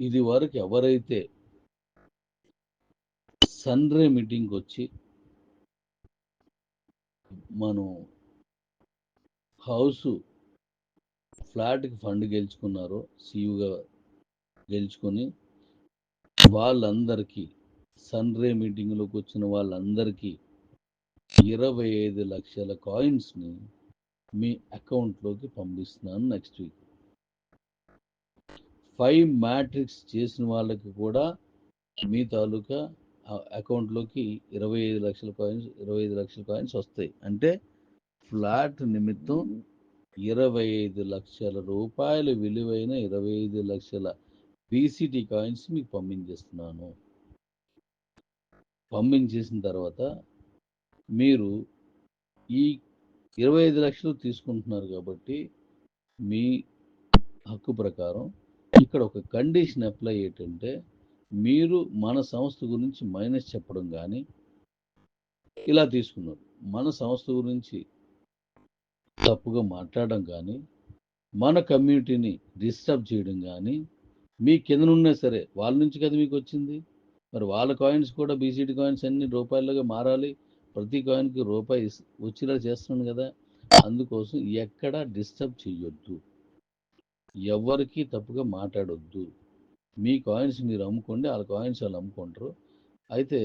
ఇది వరకు ఎవరైతే సన్రే మీటింగ్కి వచ్చి మనం హౌస్ ఫ్లాట్కి ఫండ్ గెలుచుకున్నారో సీయుగా గెలుచుకొని వాళ్ళందరికీ సన్రే మీటింగ్లోకి వచ్చిన వాళ్ళందరికీ ఇరవై ఐదు లక్షల కాయిన్స్ని మీ అకౌంట్లోకి పంపిస్తున్నాను నెక్స్ట్ వీక్. ఫైవ్ మ్యాట్రిక్స్ చేసిన వాళ్ళకి కూడా మీ తాలూకా అకౌంట్లోకి ఇరవై ఐదు లక్షల కాయిన్స్ ఇరవై ఐదు లక్షల కాయిన్స్ వస్తాయి. అంటే ఫ్లాట్ నిమిత్తం ఇరవై ఐదు లక్షల రూపాయల విలువైన ఇరవై ఐదు లక్షల బీసీటీ కాయిన్స్ మీకు పంపించేస్తున్నాను. పంపించేసిన తర్వాత మీరు ఈ ఇరవై ఐదు లక్షలు తీసుకుంటున్నారు కాబట్టి మీ హక్కు ప్రకారం ఇక్కడ ఒక కండిషన్ అప్లై ఏంటంటే మీరు మన సంస్థ గురించి మైనస్ చెప్పడం కానీ ఇలా తీసుకున్నారు. మన సంస్థ గురించి తప్పుగా మాట్లాడడం కానీ మన కమ్యూనిటీని డిస్టర్బ్ చేయడం కానీ మీ కిందనున్నా సరే వాళ్ళ నుంచి కదా మీకు వచ్చింది? మరి వాళ్ళ కాయిన్స్ కూడా బీసీటీ కాయిన్స్ అన్ని రూపాయలుగా మారాలి. ప్రతి కాయిన్కి రూపాయి వచ్చేలా చేస్తున్నాను కదా. అందుకోసం ఎక్కడా డిస్టర్బ్ చేయొద్దు ఎవరికి తప్పుగా మాట్లాడొద్దు. మీ కాయిన్స్ మీరు అమ్ముకోండి వాళ్ళ కాయిన్స్ వాళ్ళు అమ్ముకుంటారు. అయితే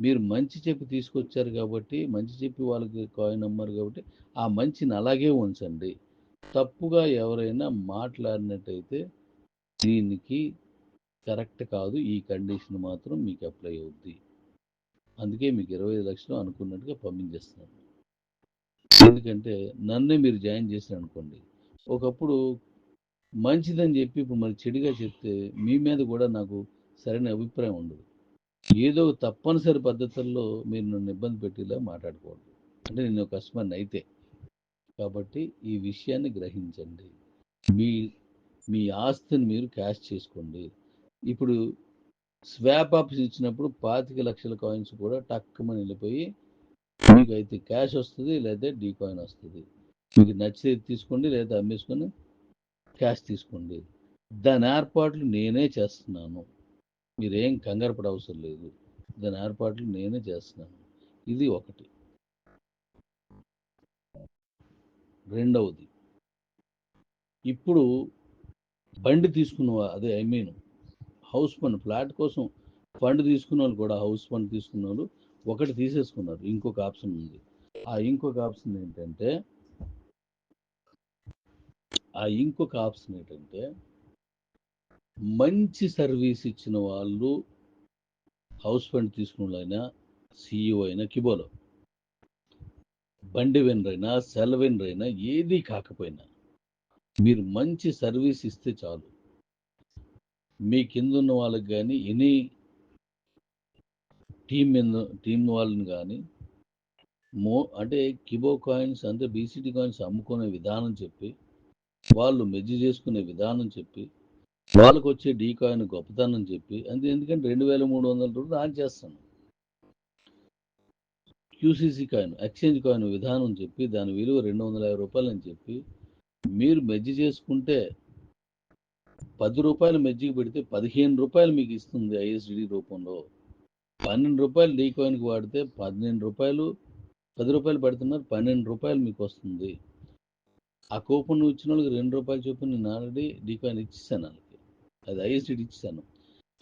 మీరు మంచి చెప్పి తీసుకొచ్చారు కాబట్టి మంచి చెప్పి వాళ్ళకి కాయిన్ అమ్మారు కాబట్టి ఆ మంచిని అలాగే ఉంచండి. తప్పుగా ఎవరైనా మాట్లాడినట్టయితే దీనికి కరెక్ట్ కాదు ఈ కండిషన్ మాత్రం మీకు అప్లై అవుద్ది. అందుకే మీకు ఇరవై ఐదు లక్షలు అనుకున్నట్టుగా పంపించేస్తున్నాను. ఎందుకంటే నన్నే మీరు జాయిన్ చేశారు అనుకోండి ఒకప్పుడు మంచిదని చెప్పి ఇప్పుడు మరి చెడుగా చెప్తే మీ మీద కూడా నాకు సరైన అభిప్రాయం ఉండదు. ఏదో తప్పనిసరి పద్ధతుల్లో మీరు నన్ను ఇబ్బంది పెట్టేలా మాట్లాడకూడదు అంటే నేను కస్టమర్ని అయితే. కాబట్టి ఈ విషయాన్ని గ్రహించండి. మీ మీ ఆస్తిని మీరు క్యాష్ చేసుకోండి. ఇప్పుడు స్వాప్ ఆప్స్ ఇచ్చినప్పుడు పాతిక లక్షల కాయిన్స్ కూడా టక్కుమని వెళ్ళిపోయి మీకు అయితే క్యాష్ వస్తుంది లేదా డీ కాయిన్ వస్తుంది. మీకు నచ్చితే తీసుకోండి లేదా అమ్మేసుకొని క్యాష్ తీసుకోండి. దాని ఏర్పాట్లు నేనే చేస్తున్నాను. మీరేం కంగారపడ అవసరం లేదు. దాని ఏర్పాట్లు నేనే చేస్తున్నాను. ఇది ఒకటి. రెండవది. ఇప్పుడు బండి తీసుకున్న అదే I mean house fund flat కోసం ఫండ్ తీసుకున్న వాళ్ళు కూడా హౌస్ ఫండ్ తీసుకున్న వాళ్ళు ఒకటి తీసేసుకున్నారు. ఇంకొక ఆప్షన్ ఉంది. ఆ ఇంకొక ఆప్షన్ ఏంటంటే ఆ ఇంకొక ఆప్షన్ ఏంటంటే మంచి సర్వీస్ ఇచ్చిన వాళ్ళు హౌస్ ఫండ్ తీసుకున్న వాళ్ళైనా సీఈఓ అయినా కిబోలో బండి వెన్రైనా సెల్ వెన్రైనా ఏది కాకపోయినా మీరు మంచి సర్వీస్ ఇస్తే చాలు. మీ కింద ఉన్న వాళ్ళకి కానీ ఎనీ టీం మీద టీం వాళ్ళని కానీ మో అంటే కిబో కాయిన్స్ అంటే బీసీటీ కాయిన్స్ అమ్ముకునే విధానం చెప్పి వాళ్ళు మెజ్జి చేసుకునే విధానం చెప్పి వాళ్ళకు వచ్చే డీ కాయిన్ గొప్పతనం చెప్పి అంతే ఎందుకంటే రెండు వేల మూడు వందల రూపాయలు ఆన్ చేస్తాను. క్యూసీసీ కాయిన్ ఎక్స్చేంజ్ కాయిన్ విధానం చెప్పి దాని విలువ రెండు వందల యాభై రూపాయలు అని చెప్పి మీరు మెజ్జి చేసుకుంటే పది రూపాయలు మెజ్జికి పెడితే పదిహేను రూపాయలు మీకు ఇస్తుంది ఐఎస్డి రూపంలో. పన్నెండు రూపాయలు డీ కాయిన్కి వాడితే పన్నెండు రూపాయలు పది రూపాయలు పెడుతున్నారు పన్నెండు రూపాయలు మీకు వస్తుంది. ఆ కూపన్ ఇచ్చిన వాళ్ళకి రెండు రూపాయలు చొప్పున నేను ఆల్రెడీ డీ ఇచ్చేసాను వాళ్ళకి. అది ఐఎస్డి ఇచ్చాను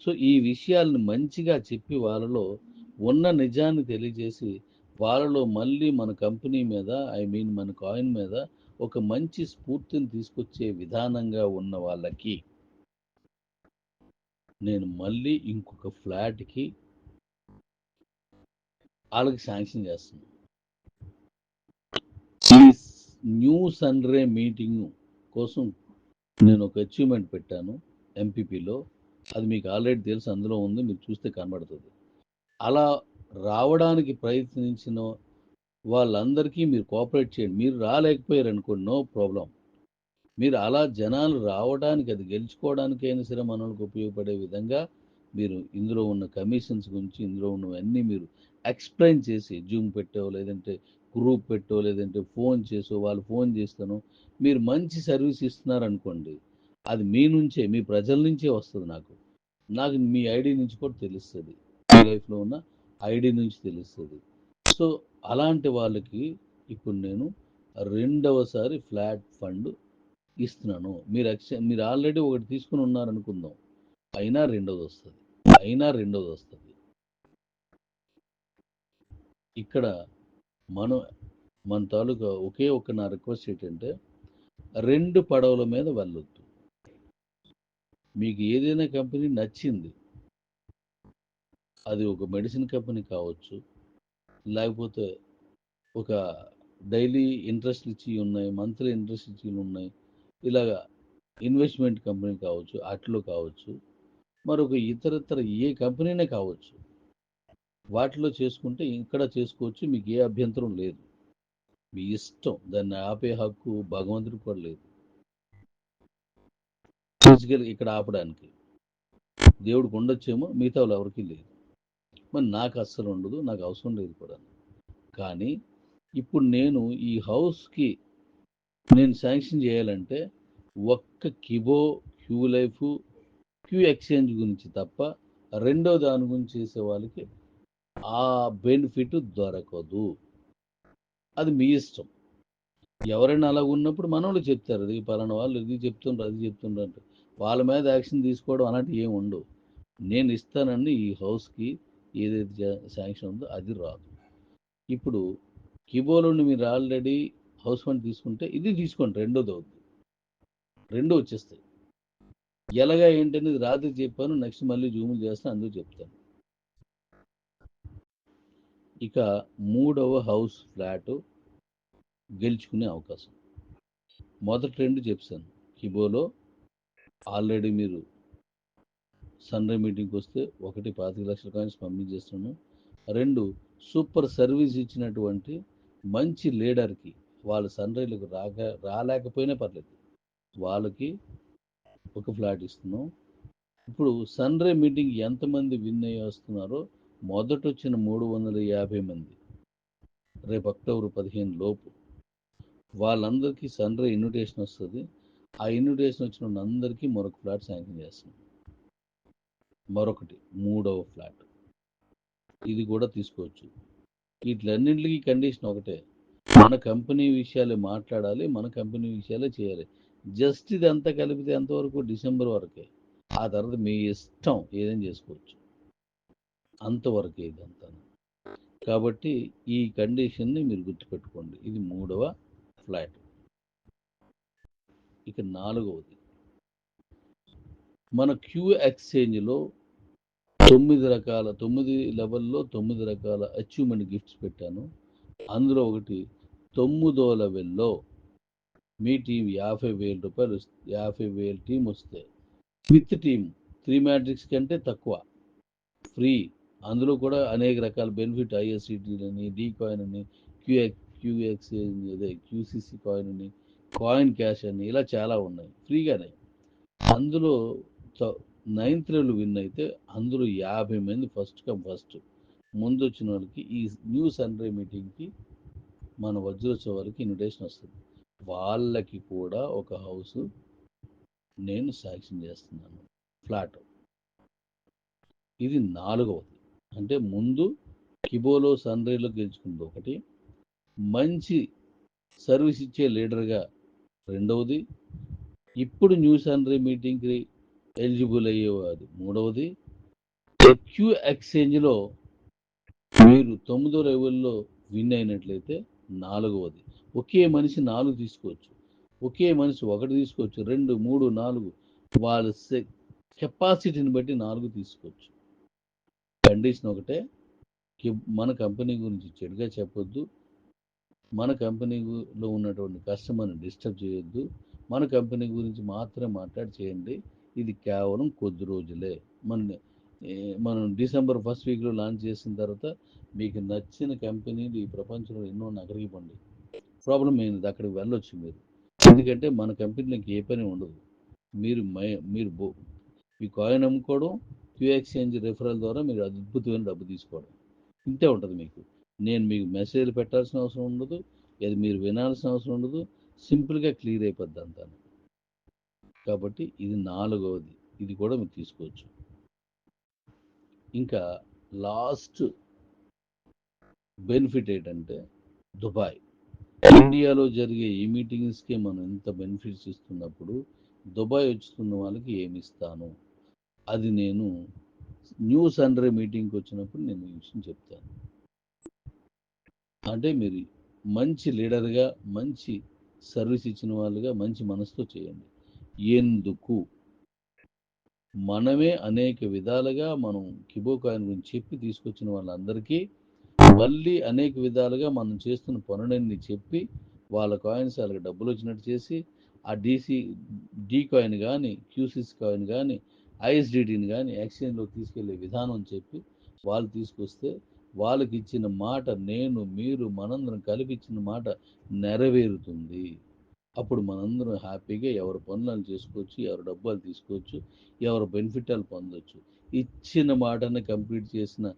సో ఈ విషయాలను మంచిగా చెప్పి వాళ్ళలో ఉన్న నిజాన్ని తెలియజేసి వాళ్ళలో మళ్ళీ మన కంపెనీ మీద ఐ మీన్ మన కాయిన్ మీద ఒక మంచి స్ఫూర్తిని తీసుకొచ్చే విధానంగా ఉన్న వాళ్ళకి నేను మళ్ళీ ఇంకొక ఫ్లాట్కి వాళ్ళకి శాంక్షన్ చేస్తున్నాను. న్యూ సన్రే మీటింగ్ కోసం నేను ఒక అచీవ్మెంట్ పెట్టాను ఎంపీపీలో అది మీకు ఆల్రెడీ తెలుసు అందులో ఉంది మీరు చూస్తే కనబడుతుంది. అలా రావడానికి ప్రయత్నించిన వాళ్ళందరికీ మీరు కోఆపరేట్ చేయండి. మీరు రాలేకపోయారు అనుకోండి నో ప్రాబ్లం మీరు అలా జనాలు రావడానికి అది గెలుచుకోవడానికైనా సరే మనకు ఉపయోగపడే విధంగా మీరు ఇందులో ఉన్న కమిషన్స్ గురించి ఇందులో ఉన్నవన్నీ మీరు ఎక్స్ప్లెయిన్ చేసి జూమ్ పెట్టో లేదంటే గ్రూప్ పెట్టో లేదంటే ఫోన్ చేసో వాళ్ళు ఫోన్ చేస్తాను మీరు మంచి సర్వీస్ ఇస్తున్నారు అనుకోండి అది మీ నుంచే మీ ప్రజల నుంచే వస్తుంది నాకు. నాకు మీ ఐడి నుంచి కూడా తెలుస్తుంది. మీ లైఫ్లో ఉన్న ఐడి నుంచి తెలుస్తుంది. సో అలాంటి వాళ్ళకి ఇప్పుడు నేను రెండవసారి ఫ్లాట్ ఫండ్ ఇస్తున్నాను. మీరు ఎక్స్ మీరు ఆల్రెడీ ఒకటి తీసుకుని ఉన్నారనుకుందాం. అయినా రెండోది వస్తుంది. అయినా రెండోది వస్తుంది. ఇక్కడ మనం మన తాలూకా ఒకే ఒక్క నా రిక్వెస్ట్ ఏంటంటే రెండు పడవల మీద వెళ్ళొద్దు. మీకు ఏదైనా కంపెనీ నచ్చింది అది ఒక మెడిసిన్ కంపెనీ కావచ్చు లేకపోతే ఒక డైలీ ఇంట్రెస్ట్ ఇచ్చి ఉన్నాయి మంత్లీ ఇంట్రెస్ట్ ఇచ్చి ఉన్నాయి ఇలాగా ఇన్వెస్ట్మెంట్ కంపెనీ కావచ్చు అట్లు కావచ్చు మరొక ఇతరతర ఏ కంపెనీనే కావచ్చు. వాటిలో చేసుకుంటే ఇక్కడ చేసుకోవచ్చు మీకు ఏ అభ్యంతరం లేదు. మీ ఇష్టం దాన్ని ఆపే హక్కు భగవంతుడికి కూడా లేదు. ఫిజికల్ ఇక్కడ ఆపడానికి. దేవుడికి ఉండొచ్చేమో మిగతా వాళ్ళు ఎవరికి లేదు. మరి నాకు అస్సలు ఉండదు నాకు అవసరం లేదు కూడా. కానీ ఇప్పుడు నేను ఈ హౌస్కి నేను శాంక్షన్ చేయాలంటే ఒక్క Kibo Q life Q exchange గురించి తప్ప రెండో దాని గురించి చేసే వాళ్ళకి ఆ బెనిఫిట్ దొరకదు. అది మీ ఇష్టం. ఎవరైనా అలా ఉన్నప్పుడు మనోళ్ళు చెప్తారు అది పలానా వాళ్ళు ఇది చెప్తుండ్రు అది చెప్తుండ్రు అంటే వాళ్ళ మీద యాక్షన్ తీసుకోవడం అన్నట్టు ఏమి ఉండవు. నేను ఇస్తానండి ఈ హౌస్కి ఏదైతే శాంక్షన్ ఉందో అది రాదు. ఇప్పుడు కిబోలోని మీరు ఆల్రెడీ హౌస్ ఫండ్ తీసుకుంటే ఇది తీసుకోండి రెండోది అవుద్ది. రెండు వచ్చేస్తాయి. ఎలాగా ఏంటనేది రాత్రి చెప్పాను నెక్స్ట్ మళ్ళీ జూములు చేస్తాను అందుకు చెప్తాను. ఇక మూడవ హౌస్ ఫ్లాట్ గెలుచుకునే అవకాశం. మొదటి రెండు చెప్పాను. కిబోలో ఆల్రెడీ మీరు సన్రే మీటింగ్కి వస్తే ఒకటి పాతిక లక్షల కాయిన్స్ పంపించేస్తున్నాను రెండు సూపర్ సర్వీస్ ఇచ్చినటువంటి మంచి లీడర్కి వాళ్ళ సన్రైలకు రాక రాలేకపోయినా పర్లేదు. వాళ్ళకి ఒక ఫ్లాట్ ఇస్తున్నాం. ఇప్పుడు సన్రే మీటింగ్ ఎంతమంది విన్ అయ్యి వస్తున్నారో మొదట వచ్చిన మూడు వందల యాభై మంది. రేపు అక్టోబర్ పదిహేను లోపు. వాళ్ళందరికీ సన్రే ఇన్విటేషన్ వస్తుంది. ఆ ఇన్విటేషన్ వచ్చిన వాళ్ళందరికీ మరొక ఫ్లాట్ శాంక్షన్ చేస్తున్నాం మరొకటి మూడవ ఫ్లాట్. ఇది కూడా తీసుకోవచ్చు. వీటిలన్నింటికి కండిషన్ ఒకటే. మన కంపెనీ విషయాలే మాట్లాడాలి మన కంపెనీ విషయాలే చేయాలి. జస్ట్ ఇది అంతా కలిపితే ఎంతవరకు? డిసెంబర్ వరకే. ఆ తర్వాత మీ ఇష్టం ఏదైనా చేసుకోవచ్చు. అంతవరకే ఇదంతా కాబట్టి ఈ కండిషన్ని మీరు గుర్తుపెట్టుకోండి. ఇది మూడవ ఫ్లాట్. ఇక నాలుగవది. మన క్యూ ఎక్స్చేంజ్లో తొమ్మిది రకాల తొమ్మిది లెవెల్లో తొమ్మిది రకాల అచీవ్మెంట్ గిఫ్ట్స్ పెట్టాను. అందులో ఒకటి తొమ్మిదో లెవెల్లో మీ టీం యాభై వేల రూపాయలు యాభై వేల టీం వస్తే. విత్ టీం త్రీ మ్యాట్రిక్స్ కంటే తక్కువ. ఫ్రీ. అందులో కూడా అనేక రకాల బెనిఫిట్ ఐఎస్సిటీలని డీ కాయిన్ అని క్యూఎక్స్ క్యూఎక్స్ అదే క్యూసిసి కాయిన్ అని కాయిన్ క్యాష్ అని ఇలా చాలా ఉన్నాయి. ఫ్రీగానే. అందులో నైన్త్ లెవెల్ విన్ అయితే అందులో యాభై మంది ఫస్ట్ కమ్ ఫస్ట్. ముందు వచ్చిన వాళ్ళకి ఈ న్యూ సన్రే మీటింగ్కి మన వజ్రోత్సవాలకి ఇన్విటేషన్ వస్తుంది. వాళ్ళకి కూడా ఒక హౌస్ నేను శాంక్షన్ చేస్తున్నాను. ఫ్లాట్. ఇది నాలుగవది. అంటే ముందు కిబోలో సన్రైలో గెలుచుకుంది ఒకటి. మంచి సర్వీస్ ఇచ్చే లీడర్గా రెండవది. ఇప్పుడు న్యూ సన్రే మీటింగ్కి ఎలిజిబుల్ అయ్యేవాది మూడవది. క్యూ ఎక్స్చేంజ్లో మీరు తొమ్మిదో లెవెల్లో విన్ అయినట్లయితే నాలుగవది. ఒకే మనిషి నాలుగు తీసుకోవచ్చు. ఒకే మనిషి ఒకటి తీసుకోవచ్చు. రెండు మూడు నాలుగు వాళ్ళ కెపాసిటీని బట్టి నాలుగు తీసుకోవచ్చు. కండిషన్ ఒకటే మన కంపెనీ గురించి చెడుగా చెప్పొద్దు. మన కంపెనీలో ఉన్నటువంటి కస్టమర్ని డిస్టర్బ్ చేయొద్దు. మన కంపెనీ గురించి మాత్రమే మాట్లాడి చేయండి. ఇది కేవలం కొద్ది రోజులే. మన మనం డిసెంబర్ ఫస్ట్ వీక్లో లాంచ్ చేసిన తర్వాత మీకు నచ్చిన కంపెనీలు ఈ ప్రపంచంలో ఎన్నో నగరికి పండి. ప్రాబ్లం ఏంది? అక్కడికి వెళ్ళొచ్చు మీరు. ఎందుకంటే మన కంపెనీలకు ఏ పని ఉండదు. మీరు మై మీరు బో- మీ కాయిన్ అమ్ముకోవడం క్యూ ఎక్స్చేంజ్ రిఫరల్ ద్వారా మీరు అద్భుతమైన డబ్బు తీసుకోవడం. ఇంతే ఉంటుంది మీకు. నేను మీకు మెసేజ్ పెట్టాల్సిన అవసరం ఉండదు. అది మీరు వినాల్సిన అవసరం ఉండదు. సింపుల్గా క్లియర్ అయిపోద్ది అంతా. కాబట్టి ఇది నాలుగవది. ఇది కూడా మీరు తీసుకోవచ్చు. ఇంకా లాస్ట్ బెనిఫిట్ ఏంటంటే దుబాయ్. ఇండియాలో జరిగే ఈ మీటింగ్స్కి మనం ఎంత బెనిఫిట్స్ ఇస్తున్నప్పుడు దుబాయ్ వచ్చుతున్న వాళ్ళకి ఏమి ఇస్తాను? అది నేను న్యూ సండ్రే మీటింగ్కి వచ్చినప్పుడు నేను ఈ విషయం చెప్తాను. అంటే మీరు మంచి లీడర్గా మంచి సర్వీస్ ఇచ్చిన వాళ్ళుగా మంచి మనసుతో చేయండి. ఎందుకు? మనమే అనేక విధాలుగా మనం కిబోకాయన్ గురించి చెప్పి తీసుకొచ్చిన వాళ్ళందరికీ మళ్ళీ అనేక విధాలుగా మనం చేస్తున్న పనులన్నీ చెప్పి వాళ్ళ కాయిన్స్ వాళ్ళకి డబ్బులు వచ్చినట్టు చేసి ఆ డీసీ డీ కాయిన్ కానీ క్యూసిస్ కాయిన్ కానీ ఐఎస్డిటీని కానీ ఎక్స్చేంజ్లో తీసుకెళ్ళే విధానం చెప్పి వాళ్ళు తీసుకొస్తే వాళ్ళకి ఇచ్చిన మాట నేను మీరు మనందరం కలిపి ఇచ్చిన మాట నెరవేరుతుంది. అప్పుడు మనందరం హ్యాపీగా ఎవరి పనులను చేసుకోవచ్చు ఎవరి డబ్బాలు తీసుకోవచ్చు ఎవరి బెనిఫిటాలు పొందొచ్చు. ఇచ్చిన మాటని కంప్లీట్ చేసిన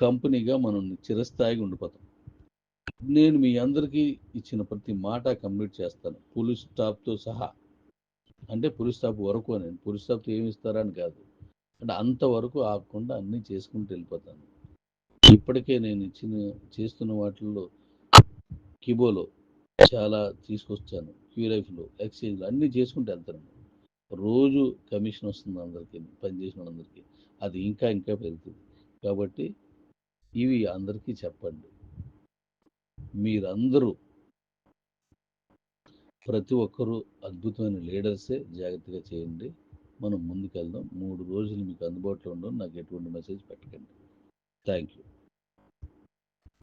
కంపెనీగా మనం చిరస్థాయిగా ఉండిపోతాం. నేను మీ అందరికీ ఇచ్చిన ప్రతి మాట కంప్లీట్ చేస్తాను. పోలీస్ స్టాప్తో సహా. అంటే పులి వరకు అని. పులి స్టాప్తో ఏమి ఇస్తారని కాదు. అంటే అంతవరకు ఆగకుండా అన్నీ చేసుకుంటూ వెళ్ళిపోతాను. ఇప్పటికే నేను ఇచ్చిన చేస్తున్న వాటిల్లో కిబోలో చాలా తీసుకొచ్చాను. క్యూలైఫ్లో ఎక్స్చేంజ్లో అన్నీ చేసుకుంటూ వెళ్తాను. రోజు కమిషన్ వస్తుంది అందరికీ పనిచేసిన వాళ్ళందరికీ. అది ఇంకా ఇంకా పెరుగుతుంది. కాబట్టి ఇవి అందరికీ చెప్పండి. మీరందరూ ప్రతి ఒక్కరూ అద్భుతమైన లీడర్సే జాగ్రత్తగా చేయండి. మనం ముందుకెళ్దాం. మూడు రోజులు మీకు అందుబాటులో ఉండడం నాకు ఎటువంటి మెసేజ్ పెట్టకండి. Thank you